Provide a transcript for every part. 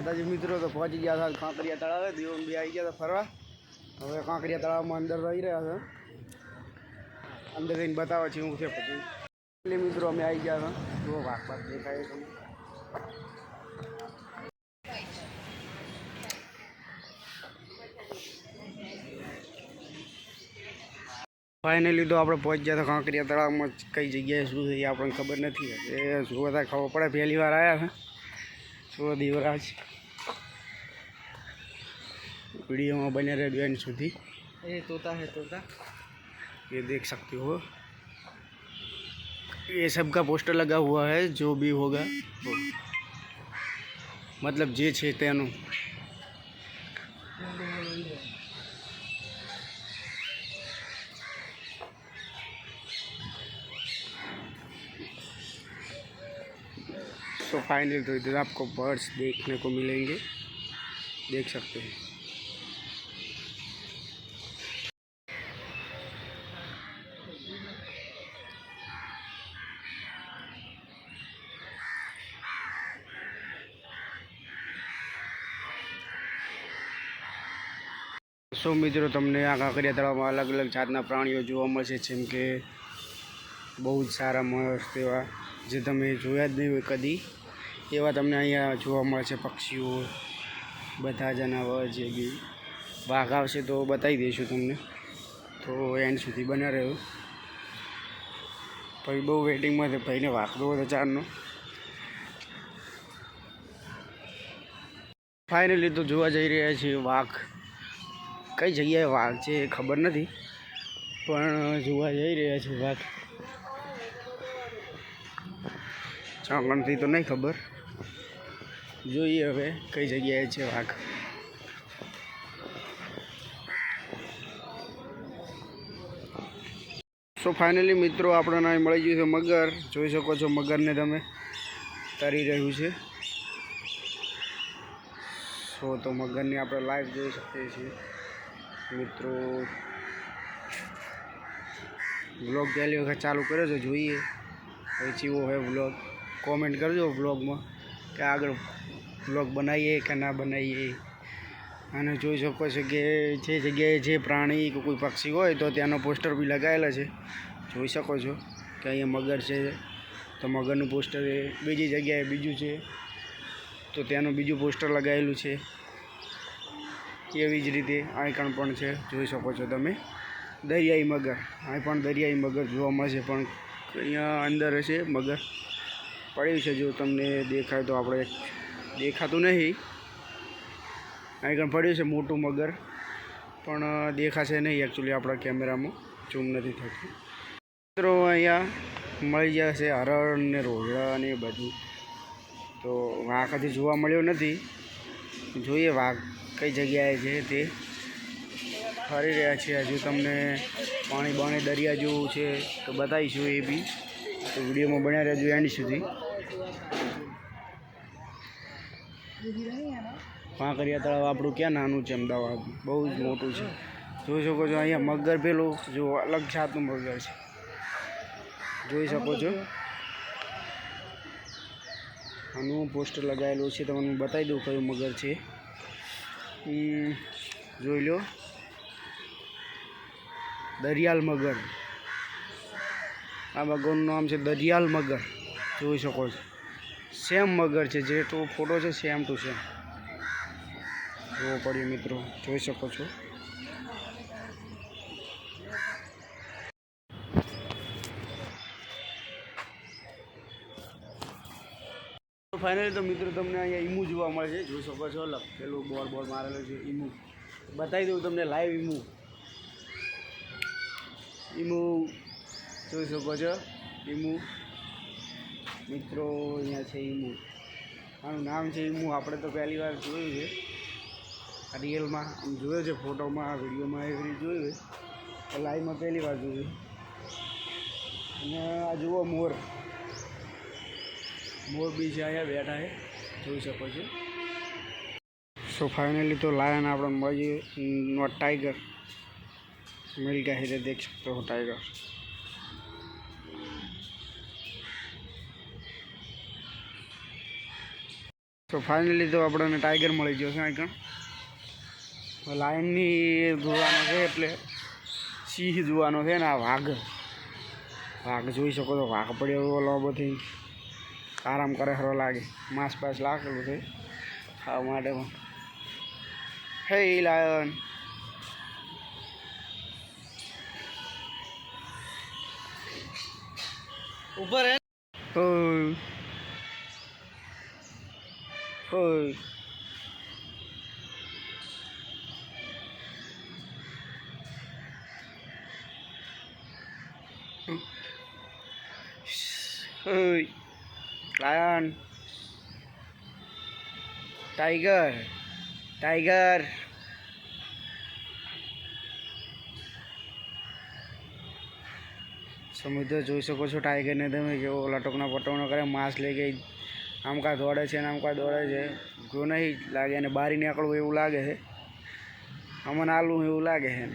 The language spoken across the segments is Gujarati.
માતાજી મિત્રો તો પહોંચી ગયા હતા કાંકરિયા તળાવે. દીવન બી આવી ગયા હતા ફરવા. હવે કાંકરિયા તળાવમાં અંદર રહી રહ્યા છે. અંદર જઈને બતાવે છે હું છે પછી મિત્રો અમે આવી ગયા હતા. જો વાઘ બાગ દેખાય છે ફાઇનલી તો આપણે પહોંચી ગયા હતા કાંકરિયા તળાવમાં. કઈ જગ્યાએ શું એ આપણને ખબર નથી. એ બધા ખબર પડે. પહેલી વાર આવ્યા છે. શું દીવરાજ वीडियो में बने रहे एंड સુધી ये तोता है तोता ये देख सकते हो ये सबका पोस्टर लगा हुआ है जो भी होगा वो मतलब જે છે તેનું सो फाइनली तो इधर आपको बर्ड्स देखने को मिलेंगे देख सकते हैं સો મિત્રો તમને આ કાંકરિયા તળાવમાં અલગ અલગ જાતના પ્રાણીઓ જોવા મળશે જેમ કે બહુ જ સારા મસ્ત એવા જે તમે જોયા જ નહીં હોય કદી એવા તમને અહીંયા જોવા મળે છે પક્ષીઓ, બધા જનાવર જે બી. વાઘ આવશે તો બતાવી દઈશું તમને. તો એન્ડ સુધી બના રહ્યો. ભાઈ બહુ વેટિંગમાં છે. ભાઈને વાઘતો હતો ચારનો. ફાઇનલી તો જોવા જઈ રહ્યા છીએ વાઘ. કઈ જગ્યાએ વાઘ છે એ ખબર નથી. પણ જોવા જઈ રહ્યા છે વાઘ. ચાંગણથી તો નહીં ખબર. જોઈએ હવે કઈ જગ્યાએ છે વાઘ. સો ફાઇનલી મિત્રો, આપણને મળી ગયું છે મગર. જોઈ શકો છો મગરને તમે તરી રહ્યું છે. સો તો મગરની આપણે લાઈવ જોઈ શકીએ છીએ. મિત્રો બ્લોગ પહેલી વખત ચાલુ કર્યો છે, જોઈએ. પછી ચીવો હોય વ્લોગ કોમેન્ટ કરજો વ્લોગમાં કે આગળ વ્લોગ બનાવીએ કે ના બનાવીએ? અને જોઈ શકો છો કે જે જગ્યાએ જે પ્રાણી કે કોઈ પક્ષી હોય તો ત્યાંનો પોસ્ટર બી લગાવેલા છે. જોઈ શકો છો કે અહીંયા મગર છે, તો મગરનું પોસ્ટર એ બીજી જગ્યાએ બીજું છે, તો ત્યાંનું બીજું પોસ્ટર લગાવેલું છે. એવી જ રીતે આઈકણ પણ છે. જોઈ શકો છો તમે. દરિયાઈ મગર. અહીં પણ દરિયાઈ મગર જોવા મળશે, પણ અહીંયા અંદર હશે મગર. પડ્યું છે, જો તમને દેખાય તો આપણે દેખાતું નહીં. પણ પડ્યું છે મોટું મગર. પણ દેખાશે નહીં એકચ્યુઅલી આપણા કેમેરામાં. ઝૂમ નથી થતું. મિત્રો, અહીંયા મળી જશે હરણ ને રોજડા ને બધું. તો વાઘ હજી જોવા મળ્યો નથી. જોઈએ વાઘ કઈ જગ્યાએ છે તે. ફરી રહ્યા છે હજુ તમને પાણી બાણી દરિયા જેવું છે તો બતાવીશું એ બી. તો વિડીયોમાં બન્યા રહેજો એન્ડ સુધી. કાંકરિયા તળાવ આપણું ક્યાં નાનું છે અમદાવાદ? બહુ જ મોટું છે. જોઈ શકો છો અહીંયા મગર પેલું, જો અલગ જાતનું મગર છે. જોઈ શકો છો. આનું પોસ્ટર લગાવેલું છે, તમને બતાવી દઉં કયું મગર છે. જોઈ લો. દરિયાલ મગર. આ મગરનું નામ છે દરિયાલ મગર. જોઈ શકો છો. સેમ મગર છે, જે તો ફોટો છે સેમ ટુ સેમ જોવો પડ્યો મિત્રો, જોઈ શકો છો. ફાઇનલી તો મિત્રો તમને અહીંયા ઈમુ જોવા મળે છે. જોઈ શકો છો પેલું બોલ બોલ મારેલું છે, ઈમુ. બતાવી દઉં તમને લાઈવ ઈમુ. ઈમુ, જોઈ શકો છો, ઈમુ. મિત્રો અહીંયા છે ઈમુ આનું નામ છે ઈમુ આપણે તો પહેલી વાર જોયું છે. રિયલમાં આમ જોયો છે ફોટોમાં વિડીયોમાં એવી રીતે જોયું છે. લાઈવમાં પહેલી વાર જોયું અને આ જુઓ મોર. મોર બી છે અહીંયા બેઠા છે. જોઈ શકો છો. સો ફાઇનલી તો લાયન આપણે મળીએ નો ટાઈગર મિલ હિરે દેખી શકતો હું ટાઈગર તો ફાઇનલી તો આપણને ટાઈગર મળી ગયો છે આગળ. લાયનની જોવાનો છે એટલે સિંહ જોવાનો છે ને આ વાઘ. વાઘ જોઈ શકો તો વાઘ પડ્યો ઓલો બધી આરામ કરે ખરો લાગે. માસ પાસ લાગેલું છે ખાવા માટે પણ હે લાયન ઉપર તો ઓય ઓય Lion. ટાઈગર ટાઈગર સમુદ્ર જોઈ શકો છો ટાઈગરને તમે કેવો લટકના પટકનો કરે માંસ લઈ ગઈ. આમ કા દોડે છે ને આમ કા દોડે છે. જો નહીં લાગે અને બારી નીકળવું એવું લાગે છે. અમને આલું એવું લાગે છે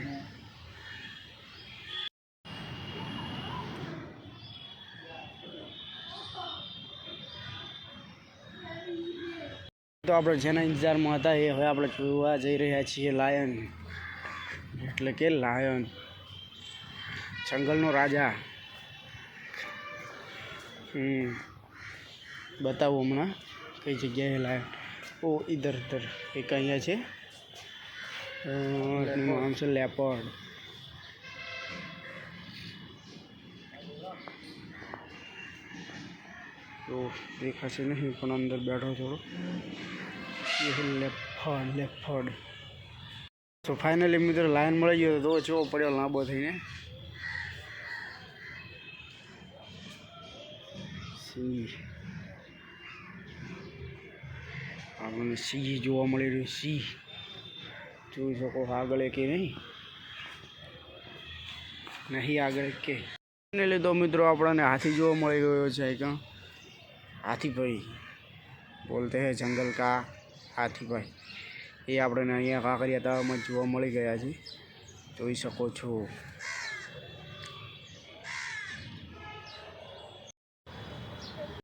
તો આપણે જેના ઇંતજારમાં હતા એ હવે આપણે જોવા જઈ રહ્યા છીએ લાયન. એટલે કે લાયન. જંગલનો રાજા. હમ. બતાવું હમણાં કઈ જગ્યાએ લાયન ઓ ઇધર ઇધર એક અહીંયા છે. એનું નામ છે લેપર્ડ. તો દેખાશે નહીં, પણ અંદર બેઠો થોડો લેફર્ડ લેફર્ડ તો ફાઇનલી મિત્ર લાઈન મળી ગયો તો ચેવો પડ્યો લાંબો થઈને. સિંહ. આપણને સિંહ જોવા મળી રહ્યું, સિંહ. જોઈ શકો આગળ કે નહીં? નહીં આગળ કે? ને લીધો મિત્રો આપણને હાથી જોવા મળી ગયો છે ક્યાં હાથી ભાઈ બોલતે હે જંગલ કા હાથી ભાઈ એ આપણને અહીંયા કાંકરિયા તળાવમાં જોવા મળી ગયા છે. જોઈ શકો છો.